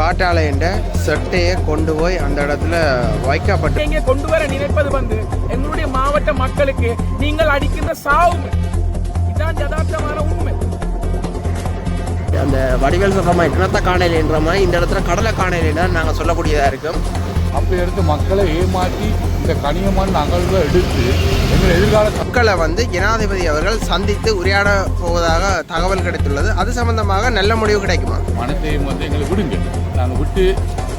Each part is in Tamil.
என்ற செட்டையை கொண்டு போய் அந்த இடத்துல வைக்கப்பட்டு இங்கே கொண்டு வர நினைப்பது வந்து எங்களுடைய மாவட்ட மக்களுக்கு நீங்கள் அடிக்கின்ற சாவு. இதுதான் யதார்த்தமான உண்மை. அந்த வடிவேல் சொல்ற மாதிரி கிணத்த காணையிலன்ற மாதிரி இந்த இடத்துல கடலை காணையில நாங்கள் சொல்லக்கூடியதாக இருக்கும் அப்படி எடுத்து மக்களை ஏமாற்றி இந்த கனியமான நகல்களை எடுத்து எங்கள் எதிர்கால மக்களை வந்து ஜனாதிபதி அவர்கள் சந்தித்து உரையாட போவதாக தகவல் கிடைத்துள்ளது. அது சம்பந்தமாக நல்ல முடிவு கிடைக்குமா? மனத்தையும் வந்து எங்களை விடுங்க. நாங்கள் விட்டு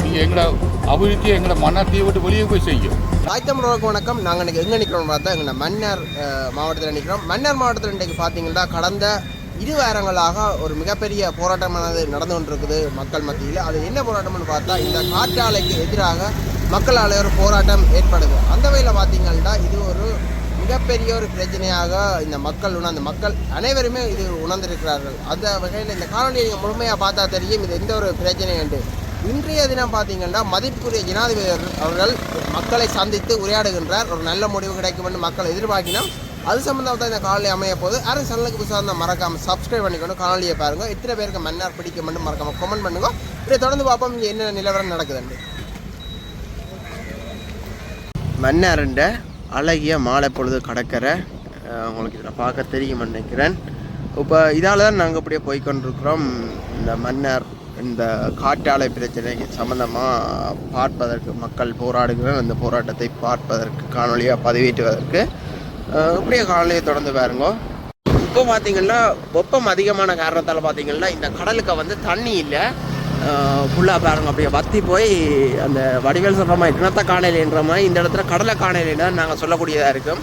நீங்கள் எங்களை அபிவிருத்தி எங்களை மனத்தையை விட்டு வெளியே போய் செய்யும். தாய் வணக்கம். நாங்கள் இன்றைக்கி எங்கே நிற்கிறோம் பார்த்தா எங்கள் மன்னர் மாவட்டத்தில் நிற்கிறோம் மன்னர் மாவட்டத்தில் இன்றைக்கு பார்த்தீங்கன்னா கடந்த இரு வாரங்களாக ஒரு மிகப்பெரிய போராட்டமானது நடந்து கொண்டிருக்குது மக்கள் மத்தியில். அது என்ன போராட்டம்னு பார்த்தா இந்த காற்றாலைக்கு எதிராக மக்களால் ஒரு போராட்டம் ஏற்படுது. அந்த வகையில் பார்த்தீங்கன்னா இது ஒரு மிகப்பெரிய ஒரு பிரச்சனையாக இந்த மக்கள் உணர்ந்து மக்கள் அனைவருமே இது உணர்ந்திருக்கிறார்கள். அந்த வகையில் இந்த காணொலியை நீங்கள் முழுமையாக பார்த்தா தெரியும் இது எந்த ஒரு பிரச்சனை என்று. இன்றைய தினம் பார்த்தீங்கன்னா மதிப்புக்குரிய ஜனாதிபதி அவர்கள்- மக்களை சந்தித்து உரையாடுகின்றார். ஒரு நல்ல முடிவு கிடைக்கும் என்று மக்கள் எதிர்பார்க்கினோம் அது சம்மந்தமாக தான் இந்த காணொலி அமைய போது அரசு சேனலுக்கு புதுசாக இருந்தால் மறக்காம சப்ஸ்கிரைப் பண்ணிக்கணும் காணொலியை பாருங்கள் எத்தனை பேருக்கு மன்னார் பிடிக்கும் மட்டும் மறக்காமல் கமெண்ட் பண்ணுங்க. இதை தொடர்ந்து பார்ப்போம். இங்கே என்ன நிலவரம் நடக்குதுண்டு மன்னார்ன்ற அழகிய மாலை பொழுது கடற்கரை உங்களுக்கு இதில் பார்க்க தெரியும் நினைக்கிறேன். இப்போ இதால் தான் நாங்கள் அப்படியே போய்க்கொண்டிருக்கிறோம். இந்த மன்னர் இந்த காற்றாலை பிரச்சனை சம்மந்தமாக பார்ப்பதற்கு மக்கள் போராடுகிறோம் அந்த போராட்டத்தை பார்ப்பதற்கு காணொலியாக பதிவேற்றுவதற்கு அப்படியே இப்படியே காணொலியை தொடர்ந்து பாருங்க. இப்போ பார்த்தீங்கன்னா வெப்பம் அதிகமான காரணத்தால் பார்த்தீங்கன்னா இந்த கடலுக்கு வந்து தண்ணி இல்லை. ஃபுல்லாக பாருங்கள் அப்படியே வத்தி போய் அந்த வடிவேல் சொல்கிற மாதிரி கிணத்த காணையிலன்ற மாதிரி இந்த இடத்துல கடலை காணையில நாங்கள் சொல்லக்கூடியதாக இருக்கும்.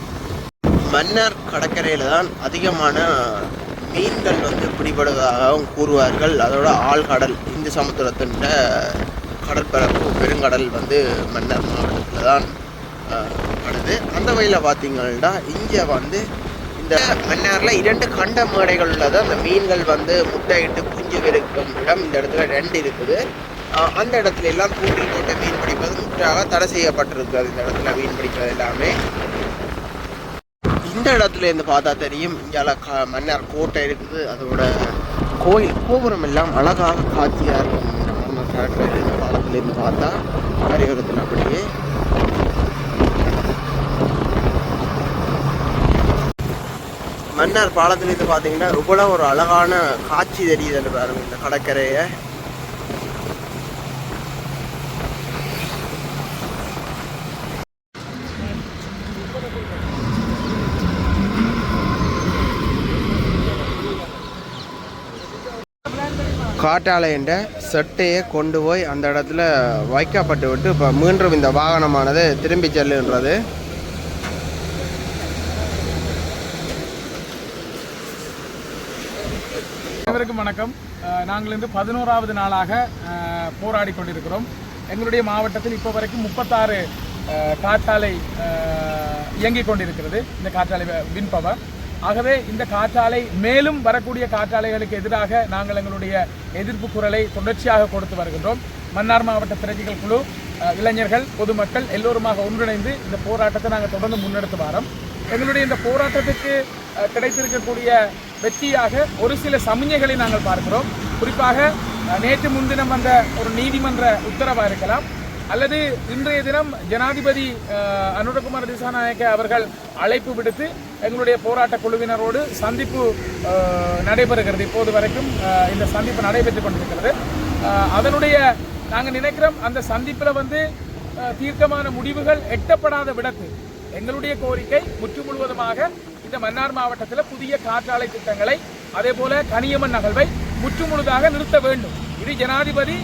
மன்னர் கடற்கரையில் தான் அதிகமான மீன்கள் வந்து பிடிபடுவதாகவும் கூறுவார்கள். அதோட ஆழ்கடல் இந்து சமுத்திரத்தின் கடற்பரப்பு பெருங்கடல் வந்து மன்னர் மாவட்டத்தில் தான் படுது. அந்த வகையில் பார்த்தீங்கன்னா இங்கே வந்து இந்த மன்னாரில் இரண்டு கண்ட மேடைகள் உள்ளது. அந்த மீன்கள் வந்து முட்டையிட்டு குஞ்சு விருக்கும் இடம். இந்த இடத்துல ரெண்டு இருக்குது. அந்த இடத்துல எல்லாம் கூட்டில் போட்டு மீன் பிடிப்பது முற்றாக தடை செய்யப்பட்டிருக்கிறது. இந்த இடத்துல மீன் பிடிக்கிறது எல்லாமே. இந்த இடத்துல இருந்து பார்த்தா தெரியும். இங்கால க மன்னார் கோட்டை இருக்குது. அதோட கோயில் கோபுரம் எல்லாம் அழகாக காட்சியாக இருக்கும். இந்த காலத்துலேருந்து பார்த்தா. கரையோரத்தில் அப்படியே. மன்னர் பாலத்திலிருந்து பார்த்தீங்கன்னா ரொம்பலாம் ஒரு அழகான காட்சி தெரியுது பாருங்க இந்த கடற்கரையை. காட்டாளையண்ட செட்டையை கொண்டு போய் அந்த இடத்துல வைக்கப்பட்டு விட்டு இப்போ மீண்டும் இந்த வாகனமானது திரும்பி செல்லுன்றது அனைவருக்கும் வணக்கம். நாங்கள் இன்று பதினோராவது நாளாக போராடி கொண்டிருக்கிறோம். எங்களுடைய மாவட்டத்தில் இப்போ வரைக்கும் முப்பத்தாறு காற்றாலை இயங்கிக் கொண்டிருக்கிறது. இந்த காற்றாலை வின் பவர். ஆகவே இந்த காற்றாலை மேலும் வரக்கூடிய காற்றாலைகளுக்கு எதிராக நாங்கள் எங்களுடைய எதிர்ப்பு குரலை தொடர்ச்சியாக கொடுத்து வருகின்றோம். மன்னார் மாவட்ட பிரதிகள் குழு இளைஞர்கள் பொதுமக்கள் எல்லோருமாக ஒன்றிணைந்து இந்த போராட்டத்தை நாங்கள் தொடர்ந்து முன்னெடுத்து வரோம். எங்களுடைய இந்த போராட்டத்துக்கு கிடைத்திருக்கக்கூடிய வெற்றியாக ஒரு சில சமிஞ்சைகளை நாங்கள் பார்க்கிறோம். குறிப்பாக நேற்று முன்தினம் வந்த ஒரு நீதிமன்ற உத்தரவாக இருக்கலாம். அல்லது இன்றைய தினம் ஜனாதிபதி அனுரகுமார் திசாநாயக்க அவர்கள் அழைப்பு விடுத்து எங்களுடைய போராட்ட குழுவினரோடு சந்திப்பு நடைபெறுகிறது. இப்போது வரைக்கும் இந்த சந்திப்பு நடைபெற்று கொண்டிருக்கிறது. அதனுடைய நாங்கள் நினைக்கிறோம் அந்த சந்திப்பில் வந்து தீர்க்கமான முடிவுகள் எட்டப்படாத விடத்து எங்களுடைய கோரிக்கை முற்று முழுவதுமாக இந்த மன்னார் மாவட்டத்தில் புதிய காற்றாலை திட்டங்களை அதே போல கனியம்மன் நகழ்வை முற்று முழுதாக நிறுத்த வேண்டும். இது ஜனாதிபதி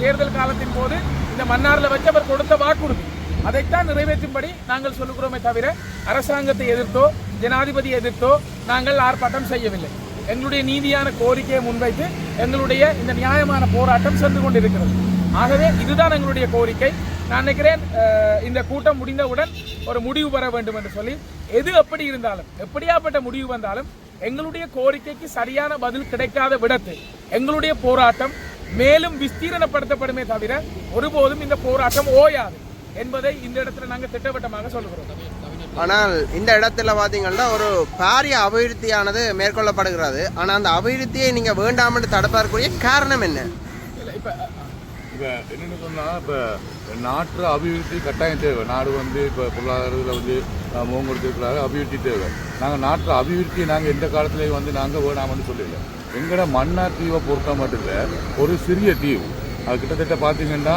தேர்தல் காலத்தின் போது இந்த மன்னாரில் வச்சு அவர் கொடுத்த வாக்குறுதி. அதைத்தான் நிறைவேற்றும்படி நாங்கள் சொல்லுகிறோமே தவிர அரசாங்கத்தை எதிர்த்தோ ஜனாதிபதி எதிர்த்தோ நாங்கள் ஆர்ப்பாட்டம் செய்யவில்லை. எங்களுடைய நீதியான கோரிக்கையை முன்வைத்து எங்களுடைய இந்த நியாயமான போராட்டம் சென்று கொண்டிருக்கிறது. ஆகவே இதுதான் எங்களுடைய கோரிக்கை. நான் நினைக்கிறேன் இந்த கூட்டம் முடிந்தவுடன் ஒரு முடிவு பெற வேண்டும் என்று சொல்லி எது எப்படி இருந்தாலும் எப்படியாப்பட்ட முடிவு வந்தாலும் எங்களுடைய கோரிக்கைக்கு சரியான பதில் கிடைக்காத விடத்து எங்களுடைய போராட்டம் மேலும் விஸ்தீரணப்படுத்தப்படுமே தவிர ஒருபோதும் இந்த போராட்டம் ஓயாது என்பதை இந்த இடத்துல நாங்கள் திட்டவட்டமாக சொல்கிறோம். ஆனால் இந்த இடத்துல பார்த்தீங்கன்னா ஒரு பாரிய அபிவிருத்தியானது மேற்கொள்ளப்படுகிறது. ஆனால் அந்த அபிவிருத்தியை நீங்கள் வேண்டாம் என்று தடுப்பதற்குரிய காரணம் என்ன? இப்போ இப்போ என்னென்னு சொன்னால் இப்போ நாட்டு அபிவிருத்தி கட்டாயம் தேவை. நாடு வந்து இப்போ பொருளாதாரத்தில் வந்து முகங்கொடுத்துருக்கிறாரு அபிவிருத்தி தேவை. நாங்கள் நாட்டு அபிவிருத்தி நாங்கள் எந்த காலத்துலேயும் வந்து நாங்கள் வேணாம்னு சொல்லல. எங்களோட மன்னார் தீவை பொறுத்த மட்டும் இல்லை ஒரு சிறிய தீவு அது கிட்டத்தட்ட பார்த்தீங்கன்னா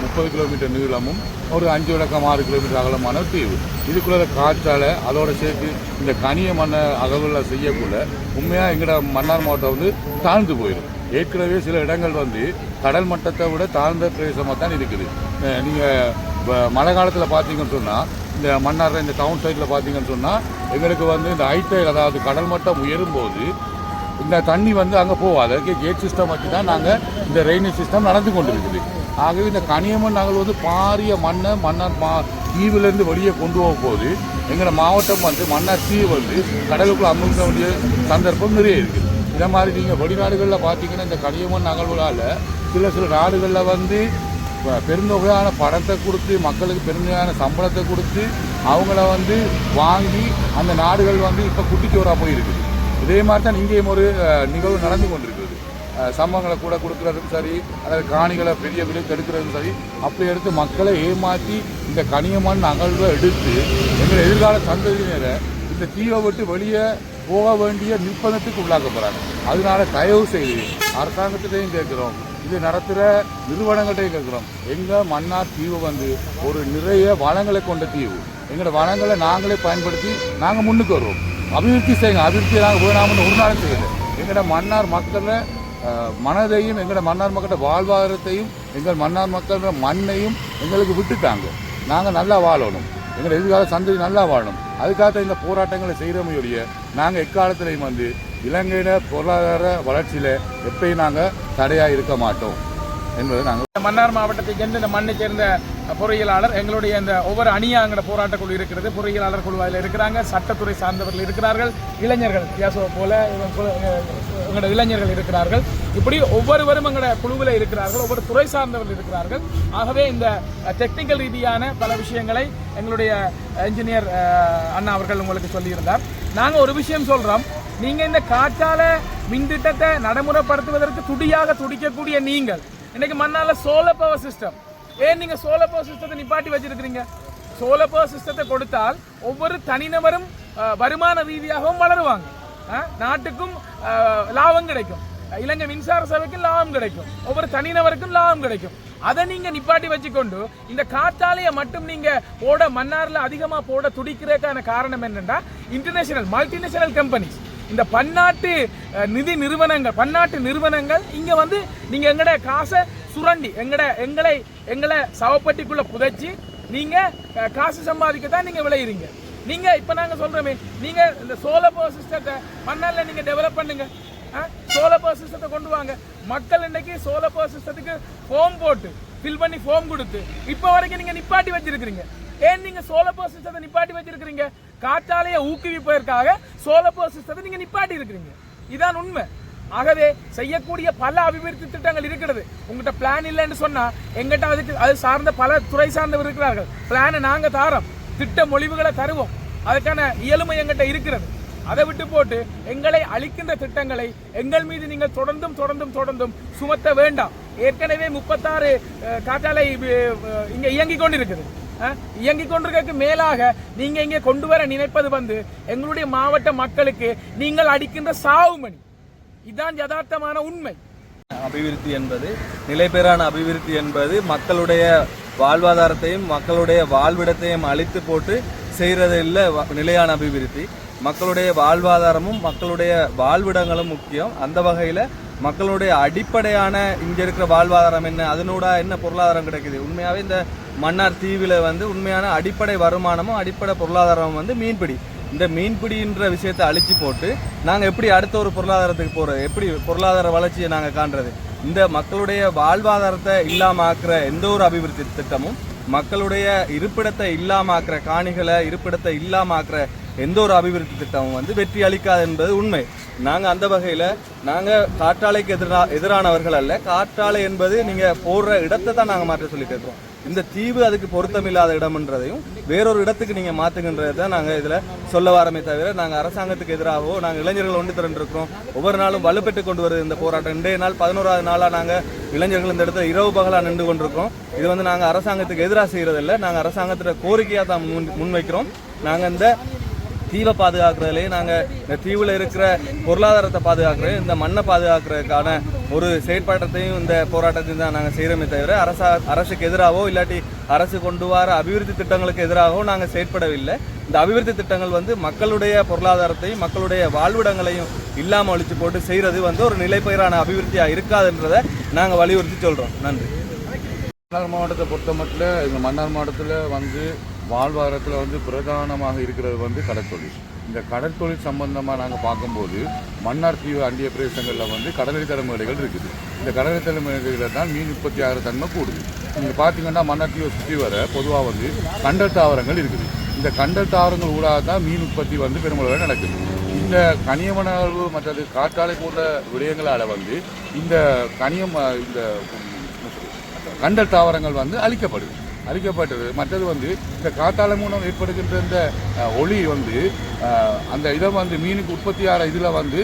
முப்பது கிலோமீட்டர் நீளமும் ஒரு அஞ்சு விளக்கம் ஆறு கிலோமீட்டர் அகலமான தீவு. இதுக்குள்ள காற்றால் அதோட சேர்த்து இந்த கனிய மண்ணை அகவில் செய்யக்குள்ள உண்மையாக எங்களோட மன்னார் மாவட்டம் வந்து தாழ்ந்து போயிடும். ஏற்கனவே சில இடங்கள் வந்து கடல் மட்டத்தை விட தாழ்ந்த பிரதேசமாக தான் இருக்குது. நீங்கள் மழை காலத்தில் பார்த்தீங்கன்னு சொன்னால் இந்த மன்னார் இந்த டவுன் சைடில் பார்த்தீங்கன்னு சொன்னால் எங்களுக்கு வந்து இந்த ஹைட்டைல் அதாவது கடல் மட்டம் உயரும் போது இந்த தண்ணி வந்து அங்கே போகாது. அதுக்கு கேட் சிஸ்டம் வச்சு தான் நாங்கள் இந்த ரெயினேஜ் சிஸ்டம் நடந்து கொண்டு இருக்குது ஆகவே இந்த கனியம்மன் நாங்கள் வந்து பாரிய மண்ணை மன்னர் மா தீவிலேருந்து வெளியே கொண்டு போக போது எங்களோட மாவட்டம் வந்து மன்னர் தீவு வந்து கடலுக்குள்ளே அமுக்க வேண்டிய சந்தர்ப்பம் நிறைய இருக்குது இதை மாதிரி நீங்கள் வெளிநாடுகளில் பார்த்தீங்கன்னா இந்த கனியம்மன் நகழ்வுகளால் சில சில நாடுகளில் வந்து பெருந்தொகையான பணத்தை கொடுத்து மக்களுக்கு பெருந்தொகையான சம்பளத்தை கொடுத்து அவங்கள வந்து வாங்கி அந்த நாடுகள் வந்து இப்போ குட்டிச்சோறாக போயிருக்குது இதே மாதிரி தான் இங்கேயும் ஒரு நிகழ்வு நடந்து கொண்டிருக்கிறது. சம்பவங்களை கூட கொடுக்குறதும் சரி அதாவது காணிகளை பெரிய பெரிய எடுக்கிறதும் சரி அப்படி எடுத்து மக்களை ஏமாற்றி இந்த கனியமான அகழ்வை எடுத்து எங்கள் எதிர்கால சந்ததியினரை இந்த தீவை விட்டு வெளியே போக வேண்டிய நிர்பந்தத்துக்கு உள்ளாக்க போகிறாங்க அதனால தயவு செய்து அரசாங்கத்திட்டையும் கேட்குறோம். இது நடத்துகிற நிறுவனங்கள்டையும் கேட்குறோம். எங்கள் மன்னார் தீவு வந்து ஒரு நிறைய வளங்களை கொண்ட தீவு. எங்களோட வளங்களை நாங்களே பயன்படுத்தி நாங்கள் முன்னுக்கு வருவோம். அபிவிருத்தி செய்யுங்க அபிவிருத்தி நாங்கள் வேணாம்னு ஒரு நாளும் செய்யலை. எங்களோட மன்னார் மக்களை மனதையும் எங்களோட மன்னார் மக்களோட வாழ்வாதாரத்தையும் எங்கள் மன்னார் மக்களோட மண்ணையும் எங்களுக்கு விட்டுட்டாங்க. நாங்கள் நல்லா வாழணும். எங்கள் எதிர்கால சந்ததி நல்லா வாழணும். அதுக்காக இந்த போராட்டங்களை செய்கிறமையுடைய நாங்கள் எக்காலத்திலையும் வந்து இலங்கையில பொருளாதார வளர்ச்சியில் எப்பயும் நாங்கள் தடையாக இருக்க மாட்டோம். என்பதை நாங்கள் மன்னார் மாவட்டத்தை சேர்ந்த இந்த மண்ணை சேர்ந்த பொறியியலாளர் எங்களுடைய இந்த ஒவ்வொரு அணியாங்கிற போராட்ட குழு இருக்கிறது. பொறியியலாளர் குழு அதில் இருக்கிறாங்க. சட்டத்துறை சார்ந்தவர்கள் இருக்கிறார்கள். இளைஞர்கள் யாசோ போல இவங்க எங்களோட இளைஞர்கள் இருக்கிறார்கள். இப்படி ஒவ்வொருவரும் எங்களோட குழுவில் இருக்கிறார்கள். ஒவ்வொரு துறை சார்ந்தவர்கள் இருக்கிறார்கள். ஆகவே இந்த டெக்னிக்கல் ரீதியான பல விஷயங்களை எங்களுடைய என்ஜினியர் அண்ணா அவர்கள் உங்களுக்கு சொல்லியிருந்தார். நாங்கள் ஒரு விஷயம் சொல்கிறோம் நீங்கள் இந்த காற்றால மின்திட்டத்தை நடைமுறைப்படுத்துவதற்கு துடியாக துடிக்கக்கூடிய நீங்கள் இன்னைக்கு மண்ணால சோலர் பவர் சிஸ்டம் ஏன் நீங்க சோலார் பவர் சிஸ்டத்தை நிப்பாட்டி வச்சிருக்கிறீங்க? சோலார் பவர் சிஸ்டத்தை கொடுத்தால் ஒவ்வொரு தனிநபரும் வருமான ரீதியாகவும் வளருவாங்க. நாட்டுக்கும் லாபம் கிடைக்கும். இலங்கை மின்சார சபைக்கும் லாபம் கிடைக்கும். ஒவ்வொரு தனிநபருக்கும் லாபம் கிடைக்கும். அதை நீங்க நிப்பாட்டி வச்சுக்கொண்டு இந்த காற்றாலையை மட்டும் நீங்க போட மன்னார்ல அதிகமா போட துடிக்கிறதுக்கான காரணம் என்னன்னா இன்டர்நேஷனல் மல்டிநேஷனல் கம்பெனிஸ் இந்த பன்னாட்டு நிதி நிறுவனங்கள் பன்னாட்டு நிறுவனங்கள் இங்க வந்து நீங்க எங்கட காசை சுரண்டி. எங்கட எங்களை எங்களை சவப்பட்டிக்குள்ள புதைச்சி நீங்க காசு சம்பாதிக்க தான் நீங்க விளையிறீங்க. நீங்க இப்ப நாங்க சொல்றோமே நீங்க இந்த சோலார் பவர் சிஸ்டத்தை மண்ணால நீங்க டெவலப் பண்ணுங்க. சோலார் பவர் சிஸ்டத்தை கொண்டு வாங்க. மக்கள் இன்னைக்கு சோலார் பவர் சிஸ்டத்துக்கு ஃபோம் போட்டு ஃபில் பண்ணி ஃபோம் கொடுத்து இப்போ வரைக்கும் நீங்க நிப்பாட்டி வச்சிருக்கிறீங்க. ஏன் நீங்க சோலார் பவர் சிஸ்டத்தை நிப்பாட்டி வச்சிருக்கிறீங்க? காற்றாலையை ஊக்குவிப்பதற்காக சோலார் பவர் சிஸ்டத்தை நீங்க நிப்பாட்டி இருக்கிறீங்க இதான் உண்மை. ஆகவே செய்யக்கூடிய பல அபிவிருத்தி திட்டங்கள் இருக்கிறது. உங்கள்கிட்ட பிளான் இல்லைன்னு சொன்னால் எங்கிட்ட அதுக்கு அது சார்ந்த பல துறை சார்ந்தவர் இருக்கிறார்கள். பிளானை நாங்கள் தாரோம். திட்ட மொழிவுகளை தருவோம். அதுக்கான இயலுமை எங்கிட்ட இருக்கிறது. அதை விட்டு போட்டு எங்களை அழிக்கின்ற திட்டங்களை எங்கள் மீது நீங்கள் தொடர்ந்தும் தொடர்ந்தும் தொடர்ந்தும் சுமத்த வேண்டாம். ஏற்கனவே முப்பத்தாறு காற்றாலை இங்கே இயங்கிக் கொண்டிருக்குது. இயங்கிக் கொண்டிருக்க மேலாக நீங்க இங்கே கொண்டு வர நினைப்பது வந்து எங்களுடைய மாவட்ட மக்களுக்கு நீங்கள் அடிக்கின்ற சாவுமணி இதுதான் யதார்த்தமான உண்மை. அபிவிருத்தி என்பது நிலைபெறான அபிவிருத்தி என்பது மக்களுடைய வாழ்வாதாரத்தையும் மக்களுடைய வாழ்விடத்தையும் அழித்து போட்டு செய்கிறது இல்லை நிலையான அபிவிருத்தி. மக்களுடைய வாழ்வாதாரமும் மக்களுடைய வாழ்விடங்களும் முக்கியம். அந்த வகையில் மக்களுடைய அடிப்படையான இங்கே இருக்கிற வாழ்வாதாரம் என்ன அதனோட என்ன பொருளாதாரம் கிடைக்குது? உண்மையாகவே இந்த மன்னார் தீவில் வந்து உண்மையான அடிப்படை வருமானமும் அடிப்படை பொருளாதாரமும் வந்து மீன்பிடி. இந்த மீன்பிடின்ற விஷயத்தை அழிச்சு போட்டு நாங்கள் எப்படி அடுத்த ஒரு பொருளாதாரத்துக்கு போகிறது எப்படி பொருளாதார வளர்ச்சியை நாங்கள் காண்றது? இந்த மக்களுடைய வாழ்வாதாரத்தை இல்லாம ஆக்குற எந்த ஒரு அபிவிருத்தி திட்டமும் மக்களுடைய இருப்பிடத்தை இல்லாம ஆக்குற காணிகளை இருப்பிடத்தை இல்லாம ஆக்குற எந்த ஒரு அபிவிருத்தி திட்டமும் வந்து வெற்றி அளிக்காது என்பது உண்மை. நாங்கள் அந்த வகையில் நாங்கள் காற்றாலைக்கு எதிரா எதிரானவர்கள் அல்ல. காற்றாலை என்பது நீங்கள் போடுற இடத்தை தான் நாங்கள் மாற்ற சொல்லி கேட்குறோம் இந்த தீவு அதுக்கு பொருத்தமில்லாத இடம்ன்றதையும் வேறொரு இடத்துக்கு நீங்கள் மாற்றுங்கன்றதை தான் நாங்கள் இதில் சொல்ல வரமே தவிர நாங்கள் அரசாங்கத்துக்கு எதிராகவோ நாங்கள் இளைஞர்கள் ஒன்று திரண்டிருக்கிறோம் ஒவ்வொரு நாளும் வலுப்பெற்று கொண்டு வருது இந்த போராட்டம். இன்றைய நாள் பதினோராவது நாளாக நாங்கள் இளைஞர்கள் இந்த இடத்துல இரவு பகலாக நின்று கொண்டிருக்கிறோம். இது வந்து நாங்கள் அரசாங்கத்துக்கு எதிராக செய்கிறதில்ல நாங்கள் அரசாங்கத்தில் கோரிக்கையாக தான் முன் முன்வைக்கிறோம். நாங்கள் இந்த தீவை பாதுகாக்கிறதுலேயே நாங்கள் இந்த தீவில் இருக்கிற பொருளாதாரத்தை பாதுகாக்கிறது இந்த மண்ணை பாதுகாக்கிறதுக்கான ஒரு செயற்பாட்டத்தையும் இந்த போராட்டத்தையும் தான் நாங்கள் செய்கிறோமே தவிர அரசா அரசுக்கு எதிராகவோ இல்லாட்டி அரசு கொண்டு வர அபிவிருத்தி திட்டங்களுக்கு எதிராகவோ நாங்கள் செயற்படவில்லை. இந்த அபிவிருத்தி திட்டங்கள் வந்து மக்களுடைய பொருளாதாரத்தையும் மக்களுடைய வாழ்விடங்களையும் இல்லாமல் ஒழிச்சு போட்டு செய்கிறது வந்து ஒரு நிலைப்பெயரான அபிவிருத்தியாக இருக்காதுன்றதை நாங்கள் வலியுறுத்தி சொல்கிறோம் நன்றி. மன்னார் மாவட்டத்தை பொறுத்த மட்டும் இந்த மன்னார் மாவட்டத்தில் வந்து வாழ்வாரத்தில் வந்து பிரதானமாக இருக்கிறது வந்து கடற்தொழில். இந்த கடற்தொழில் சம்பந்தமாக நாங்கள் பார்க்கும்போது மன்னார் தீவு அண்டிய பிரதேசங்களில் வந்து கடலடி தலைமுறைகள் இருக்குது. இந்த கடலடி தலைமுறைகளில் தான் மீன் உற்பத்தி ஆகிற தன்மை கூடுது. நீங்கள் பார்த்தீங்கன்னா மன்னார் தீவை சுற்றி வர பொதுவாக வந்து கண்டல் தாவரங்கள் இருக்குது. இந்த கண்டல் தாவரங்கள் ஊடாக தான் மீன் உற்பத்தி வந்து பெருமளவில் நடக்குது. இந்த கனியமணர்வு மற்றது காற்றாலை போன்ற விடயங்களால் வந்து இந்த கனியம் இந்த கண்டல் தாவரங்கள் வந்து அழிக்கப்படுது. அழிக்கப்பட்டது மற்றது வந்து இந்த காத்தாள மூலம் ஏற்படுகின்ற இந்த ஒளி வந்து அந்த இதை வந்து மீனுக்கு உற்பத்தியாகிற இதில் வந்து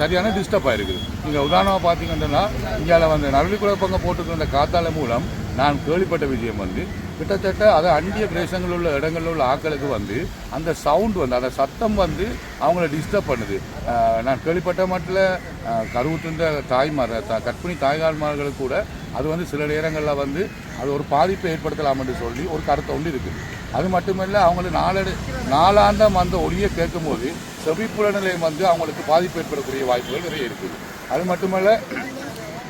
சரியான டிஸ்டர்ப் ஆயிருக்குது. நீங்கள் உதாரணமாக பார்த்தீங்கன்னா இங்கே வந்து நரளி குழப்பங்க போட்டுக்கிற இந்த காத்தாள மூலம் நான் கேள்விப்பட்ட விஷயம் வந்து கிட்டத்தட்ட அது அண்டிய பிரதேசங்களில் உள்ள இடங்களில் உள்ள ஆட்களுக்கு வந்து அந்த சவுண்ட் வந்து அந்த சத்தம் வந்து அவங்கள டிஸ்டர்ப் பண்ணுது. நான் கேள்விப்பட்ட மட்டில் கருவுற்றுன்ற தாய்மார் கற்பிணி கர்ப்பிணி தாய்மார்களுக்கு கூட அது வந்து சில நேரங்களில் வந்து அது ஒரு பாதிப்பை ஏற்படுத்தலாம் என்று சொல்லி ஒரு கருத்தை ஒன்று இருக்குது அது மட்டுமில்லை அவங்களுக்கு நாலடு நாலாந்தம் அந்த ஒளியை கேட்கும்போது செவிப்புல நிலையம் வந்து அவங்களுக்கு பாதிப்பு ஏற்படக்கூடிய வாய்ப்புகள் நிறைய இருக்குது. அது மட்டுமல்ல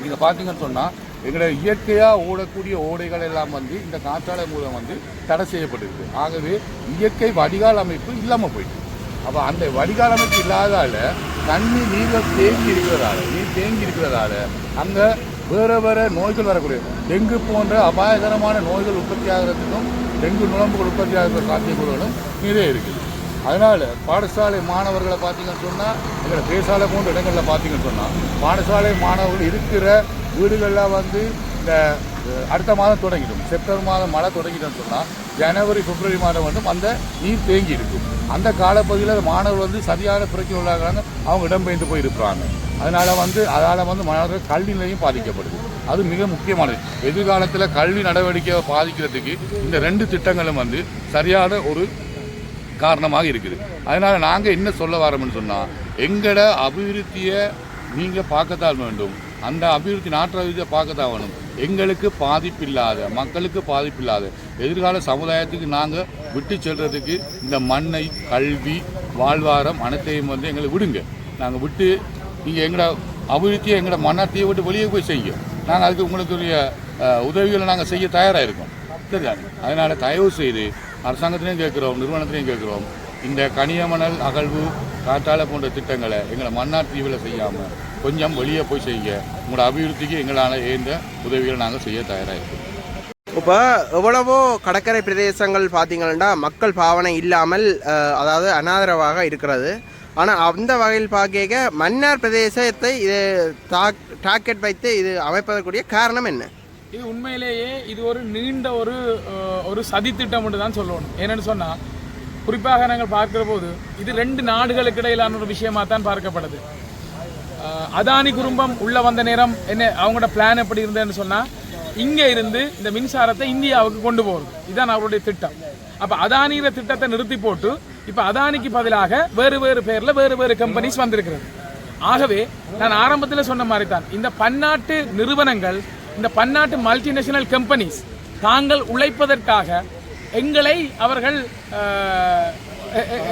நீங்கள் பார்த்தீங்கன்னு சொன்னால் எங்களோட இயற்கையாக ஓடக்கூடிய ஓடைகள் எல்லாம் வந்து இந்த காற்றாலை மூலம் வந்து தடை செய்யப்பட்டிருக்கு. ஆகவே இயற்கை வடிகால் அமைப்பு இல்லாமல் போயிட்டு. அப்போ அந்த வடிகால் அமைப்பு இல்லாதால தண்ணி நீரில் தேங்கி இருக்கிறதால நீர் தேங்கி இருக்கிறதால அங்கே வேறு வேறு நோய்கள் வரக்கூடிய டெங்கு போன்ற அபாயகரமான நோய்கள் உற்பத்தி ஆகிறதுக்கும் டெங்கு நுழம்புகள் உற்பத்தி ஆகிற சாத்தியக்கூறுகளும் நிறைய இருக்குது. அதனால் பாடசாலை மாணவர்களை பார்த்தீங்கன்னு சொன்னால் எங்களை பேசாலை போன்ற இடங்களில் பார்த்தீங்கன்னு சொன்னால் பாடசாலை மாணவர்கள் இருக்கிற வீடுகளில் வந்து இந்த அடுத்த மாதம் தொடங்கிடும். செப்டம்பர் மாதம் மழை தொடங்கிட்டோம்னு சொன்னால் ஜனவரி பிப்ரவரி மாதம் வந்து அந்த நீர் தேங்கி இருக்கும். அந்த காலப்பகுதியில் மாணவர்கள் வந்து சரியான பிரச்சனை உள்ளாகிறாங்க. அவங்க இடம்பெயர்ந்து போய் அதனால் வந்து அதால் வந்து மாணவர்கள் கல்வி நிலையும் பாதிக்கப்படுது. அது மிக முக்கியமானது. எதிர்காலத்தில் கல்வி நடவடிக்கையை பாதிக்கிறதுக்கு இந்த ரெண்டு திட்டங்களும் வந்து சரியான ஒரு காரணமாக இருக்குது. அதனால் நாங்கள் என்ன சொல்ல வரோம்னு சொன்னால் எங்களோட அபிவிருத்தியை நீங்கள் பார்க்கத்தான் வேண்டும். அந்த அபிவிருத்தி நாட்டு அபிவிருத்தியை பார்க்கத்தான் வேணும். எங்களுக்கு பாதிப்பில்லாத மக்களுக்கு பாதிப்பில்லாத எதிர்கால சமுதாயத்துக்கு நாங்கள் விட்டு செல்றதுக்கு இந்த மண்ணை கல்வி வாழ்வாரம் அனைத்தையும் வந்து எங்களை விடுங்க. நாங்கள் விட்டு நீங்கள் எங்களோட அபிவிருத்தியை எங்களோட மன்னத்தையை விட்டு வெளியே போய் செய்யும் நாங்கள் அதுக்கு உங்களுக்குரிய உதவிகளை நாங்கள் செய்ய தயாராக இருக்கோம். சரியா அதனால் தயவு செய்து அரசாங்கத்திலையும் கேட்குறோம் நிறுவனத்திலையும் கேட்குறோம். இந்த கனியமணல் அகழ்வு காற்றாலை போன்ற திட்டங்களை எங்களை மன்னார் தீவில் செய்யாமல் கொஞ்சம் வெளியே போய் செய்யுங்க. உங்களோட அபிவிருத்திக்கு எங்களால் ஏந்த உதவிகளை நாங்கள் செய்ய தயாராக இருக்கோம் இப்போ எவ்வளவோ கடற்கரை பிரதேசங்கள் பார்த்தீங்கன்னா மக்கள் பாவனை இல்லாமல் அதாவது அனாதரவாக இருக்கிறது. ஆனால் அந்த வகையில் பார்க்க மன்னார் பிரதேசத்தை இது டாக் டாக்கெட் வைத்து இது அமைப்பதற்குரிய காரணம் என்ன? இது உண்மையிலேயே இது ஒரு நீண்ட ஒரு ஒரு சதி திட்டம் என்று தான் சொல்லணும். ஏன்னு சொன்னால் குறிப்பாக நாங்கள் பார்க்கிற போது இது ரெண்டு நாடுகளுக்கு இடையிலான ஒரு விஷயமா தான் பார்க்கப்படுது. அதானி குடும்பம் உள்ள வந்த நேரம் என்ன அவங்களோட பிளான் எப்படி இருந்ததுன்னு சொன்னால் இங்கே இருந்து இந்த மின்சாரத்தை இந்தியாவுக்கு கொண்டு போகிறது இதுதான் அவருடைய திட்டம். அப்போ அதானிங்கிற திட்டத்தை நிறுத்தி போட்டு இப்போ அதானிக்கு பதிலாக வேறு வேறு பேரில் வேறு வேறு கம்பெனிஸ் வந்திருக்கிறது. ஆகவே நான் ஆரம்பத்தில் சொன்ன மாதிரி தான் இந்த பன்னாட்டு நிறுவனங்கள் இந்த பன்னாட்டு மல்டிநேஷனல் கம்பெனிஸ் தாங்கள் உழைப்பதற்காக எங்களை அவர்கள்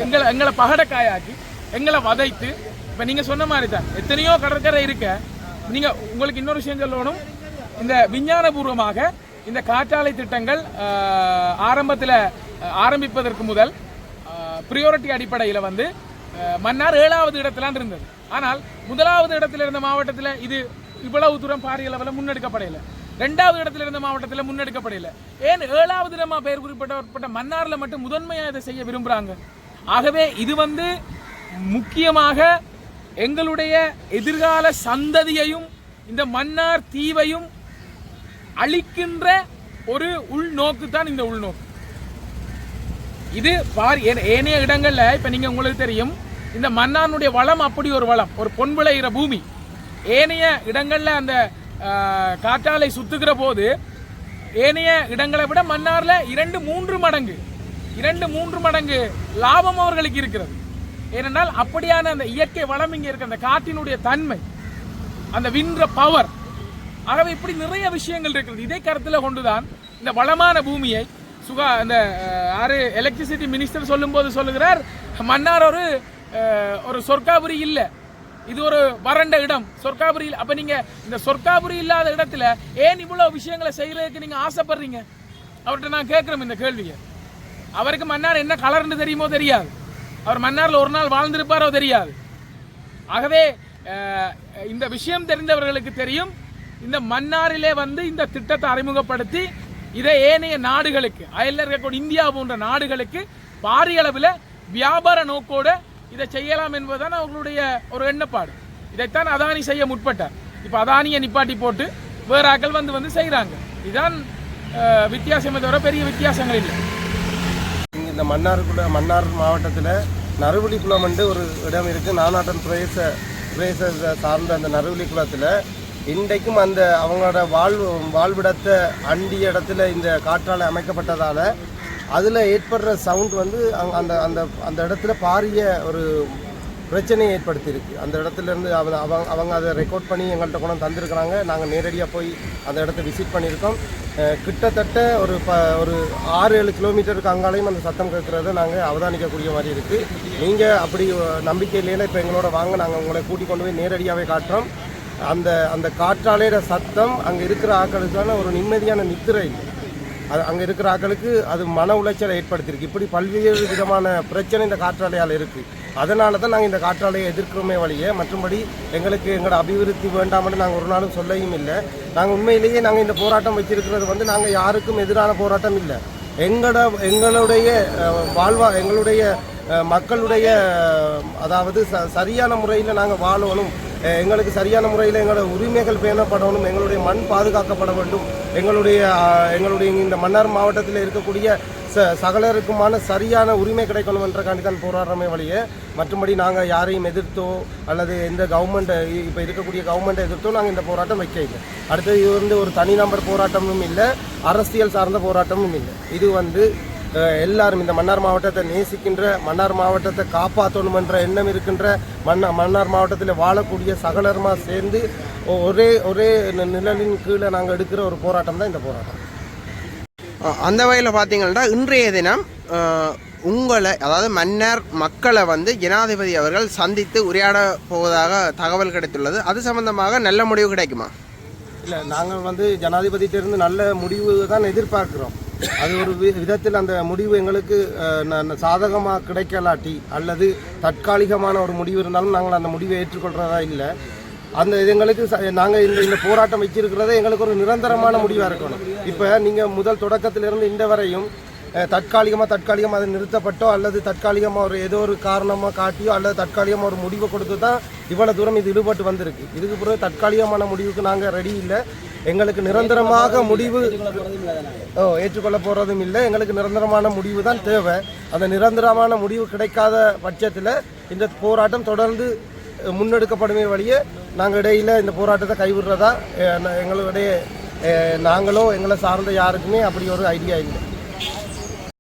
எங்களை எங்களை பகடக்காயாக்கி எங்களை வதைத்து இப்போ நீங்கள் சொன்ன மாதிரி தான் எத்தனையோ கடற்கரை இருக்க நீங்கள் உங்களுக்கு இன்னொரு விஷயம் சொல்லணும். இந்த விஞ்ஞானபூர்வமாக இந்த காற்றாலை திட்டங்கள் ஆரம்பத்தில் ஆரம்பிப்பதற்கு முதல் ப்ரியோரிட்டி அடிப்படையில் வந்து மன்னார் ஏழாவது இடத்துல இருந்தது. ஆனால் முதலாவது இடத்துல இருந்த மாவட்டத்தில் இது இவ்வளவு தூரம் பாரிய லெவலில் முன்னெடுக்கப்படையில. ரெண்டாவது இடத்துல இருந்த மாவட்டத்தில் முன்னெடுக்கப்படையில. ஏன் ஏழாவது இடமா பெயர் குறிப்பிடப்பட்ட மன்னாரில் மட்டும் முதன்மையாக இதை செய்ய விரும்புகிறாங்க ஆகவே இது வந்து முக்கியமாக எங்களுடைய எதிர்கால சந்ததியையும் இந்த மன்னார் தீவையும் அழிக்கின்ற ஒரு உள்நோக்கு தான் இந்த உள்நோக்கு. இது பார் ஏ- ஏனைய இடங்களில் இப்போ நீங்கள் உங்களுக்கு தெரியும் இந்த மன்னானுடைய வளம் அப்படி ஒரு வளம் ஒரு பொன் விளைகிற பூமி. ஏனைய இடங்களில் அந்த காற்றாலை சுத்துக்கிற போது ஏனைய இடங்களை விட மன்னாரில் இரண்டு மூன்று மடங்கு இரண்டு மூன்று மடங்கு லாபம் அவர்களுக்கு இருக்கிறது. ஏனென்றால் அப்படியான அந்த இயற்கை வளம் இங்கே இருக்க அந்த காற்றினுடைய தன்மை அந்த வின்ற பவர் ஆகவே இப்படி நிறைய விஷயங்கள் இருக்கிறது. இதை கருத்தில் கொண்டுதான் இந்த வளமான பூமியை சுகா இந்த அஹ், யாரு எலக்ட்ரிசிட்டி மினிஸ்டர் சொல்லும்போது சொல்லுகிறார் மன்னார் ஒரு ஒரு சொர்க்காபுரி இல்லை. இது ஒரு வறண்ட இடம். சொர்க்காபுரி அப்போ அப்ப நீங்க இந்த சொர்க்காபுரி இல்லாத இடத்துல ஏன் இவ்வளவு விஷயங்களை செய்யறதுக்கு நீங்க ஆசைப்படுறீங்க? அவர்கிட்ட நான் கேட்கிறோம் இந்த கேள்வியை. அவருக்கு மன்னார் என்ன கலர்னு தெரியுமோ தெரியாது. அவர் மன்னாரில் ஒரு நாள் வாழ்ந்திருப்பாரோ தெரியாது. ஆகவே இந்த விஷயம் தெரிந்தவர்களுக்கு தெரியும். இந்த மன்னாரிலே வந்து இந்த திட்டத்தை அறிமுகப்படுத்தி இதை ஏனைய நாடுகளுக்கு அயல்ல இருக்கக்கூடிய இந்தியா போன்ற நாடுகளுக்கு பாரிய அளவில் வியாபார நோக்கோட இதை செய்யலாம் என்பதுதான் அவர்களுடைய ஒரு எண்ணப்பாடு. இதைத்தான் அதானி செய்ய முற்பட்டார். இப்போ அதானியை நிப்பாட்டி போட்டு வேறு ஆட்கள் வந்து வந்து செய்கிறாங்க. இதுதான் வித்தியாசமே தவிர பெரிய வித்தியாசங்கள் இல்லை. இந்த இந்த மன்னாருக்குள்ள மன்னார் மாவட்டத்தில் நறுவலி என்று ஒரு இடம் இருக்குது நானாட்டன் பிரதேச பிரதேச சார்ந்த அந்த நறுவலி குளத்தில் இன்றைக்கும் அந்த அவங்களோட வாழ்வு வாழ்விடத்தை அண்டிய இடத்துல இந்த காற்றால் அமைக்கப்பட்டதால் அதில் ஏற்படுற சவுண்ட் வந்து அந்த அந்த அந்த இடத்துல பாரிய ஒரு பிரச்சனையை ஏற்படுத்தியிருக்கு. அந்த இடத்துல இருந்து அவங்க அவங்க அவங்க அதை ரெக்கார்ட் பண்ணி எங்கள்கிட்ட கொண்டு வந்து தந்திருக்கிறாங்க. நாங்கள் நேரடியாக போய் அந்த இடத்த விசிட் பண்ணியிருக்கோம். கிட்டத்தட்ட ஒரு ப ஒரு ஆறு ஏழு கிலோமீட்டருக்கு அங்காலையும் அந்த சத்தம் கேட்குறத நாங்கள் அவதானிக்கக்கூடிய மாதிரி இருக்குது நீங்கள் அப்படி அஹ், நம்பிக்கை இல்லைன்னா இப்போ எங்களோட வாங்க நாங்கள் உங்களை கூட்டிக் கொண்டு போய் நேரடியாகவே காட்டுறோம். அந்த அந்த காற்றாலையிற சத்தம் அங்கே இருக்கிற ஆக்களுக்கான ஒரு நிம்மதியான நித்திரை இல்லை. அது அங்கே இருக்கிற ஆக்களுக்கு அது மன உளைச்சலை ஏற்படுத்தியிருக்கு. இப்படி பல்வேறு விதமான பிரச்சனை இந்த காற்றாலையால் இருக்குது அதனால தான் நாங்கள் இந்த காற்றாலையை எதிர்க்கிறோமே வழியே மற்றபடி எங்களுக்கு எங்களோட அபிவிருத்தி வேண்டாம்னு நாங்கள் ஒரு நாளும் சொல்லையும் இல்லை. நாங்கள் உண்மையிலேயே நாங்கள் இந்த போராட்டம் வச்சிருக்கிறது வந்து நாங்கள் யாருக்கும் எதிரான போராட்டம் இல்லை. எங்களோட எங்களுடைய வாழ்வா எங்களுடைய மக்களுடைய அதாவது ச சரியான முறையில் நாங்கள் வாழணும். எங்களுக்கு சரியான முறையில் எங்களோட உரிமைகள் பேணப்படணும் எங்களுடைய மண் பாதுகாக்கப்பட வேண்டும். எங்களுடைய எங்களுடைய இந்த மன்னார் மாவட்டத்தில் இருக்கக்கூடிய ச சகலருக்குமான சரியான உரிமை கிடைக்கணும் என்றக்காண்டி தான் போராடுறமே வழியே. மற்றபடி நாங்கள் யாரையும் எதிர்த்தோ அல்லது எந்த கவர்மெண்ட்டை இப்போ இருக்கக்கூடிய கவர்மெண்ட்டை எதிர்த்தோ நாங்கள் இந்த போராட்டம் வைக்க இல்லை அடுத்தது இது வந்து ஒரு தனிநபர் போராட்டமும் இல்லை அரசியல் சார்ந்த போராட்டமும் இல்லை. இது வந்து எல்லாரும் இந்த மன்னார் மாவட்டத்தை நேசிக்கின்ற மன்னார் மாவட்டத்தை காப்பாற்றணும் என்ற எண்ணம் இருக்கின்ற மன்ன மன்னார் மாவட்டத்தில் வாழக்கூடிய சகலருமா சேர்ந்து ஒரே ஒரே நிழலின் கீழே நாங்கள் எடுக்கிற ஒரு போராட்டம் தான் இந்த போராட்டம். அந்த வகையில் பார்த்தீங்கன்னா இன்றைய தினம் உங்களை அதாவது மன்னர் மக்களை வந்து ஜனாதிபதி அவர்கள் சந்தித்து உரையாட போவதாக தகவல் கிடைத்துள்ளது. அது சம்பந்தமாக நல்ல முடிவு கிடைக்குமா? இல்லை நாங்கள் வந்து ஜனாதிபதியிட்டிருந்து நல்ல முடிவு தான் எதிர்பார்க்கிறோம். அது ஒரு விதத்தில் அந்த முடிவு எங்களுக்கு சாதகமாக கிடைக்கலாட்டி அல்லது தற்காலிகமான ஒரு முடிவு இருந்தாலும் நாங்கள் அந்த முடிவை ஏற்றுக்கொள்கிறதா இல்லை. அந்த இது எங்களுக்கு நாங்கள் இந்த இந்த போராட்டம் வச்சிருக்கிறதே எங்களுக்கு ஒரு நிரந்தரமான முடிவாக இருக்கணும். இப்போ நீங்கள் முதல் தொடக்கத்திலிருந்து இந்த வரையும் தற்காலிகமாக தற்காலிகமாக அது நிறுத்தப்பட்டோ அல்லது தற்காலிகமாக ஒரு ஏதோ ஒரு காரணமாக காட்டியோ அல்லது தற்காலிகமாக ஒரு முடிவை கொடுத்து தான் இவ்வளோ தூரம் இது ஈடுபட்டு வந்திருக்கு. இதுக்கு பிறகு தற்காலிகமான முடிவுக்கு நாங்கள் ரெடி இல்லை. எங்களுக்கு நிரந்தரமாக முடிவு ஓ ஏற்றுக்கொள்ள போகிறதும் இல்லை. எங்களுக்கு நிரந்தரமான முடிவு தான் தேவை. அந்த நிரந்தரமான முடிவு கிடைக்காத பட்சத்தில் இந்த போராட்டம் தொடர்ந்து முன்னெடுக்கப்படுமே வழியே நாங்கள் இடையில இந்த போராட்டத்தை கைவிடுறதா எங்களுடைய நாங்களோ எங்களை சார்ந்த யாருக்குமே அப்படி ஒரு ஐடியா இல்லை.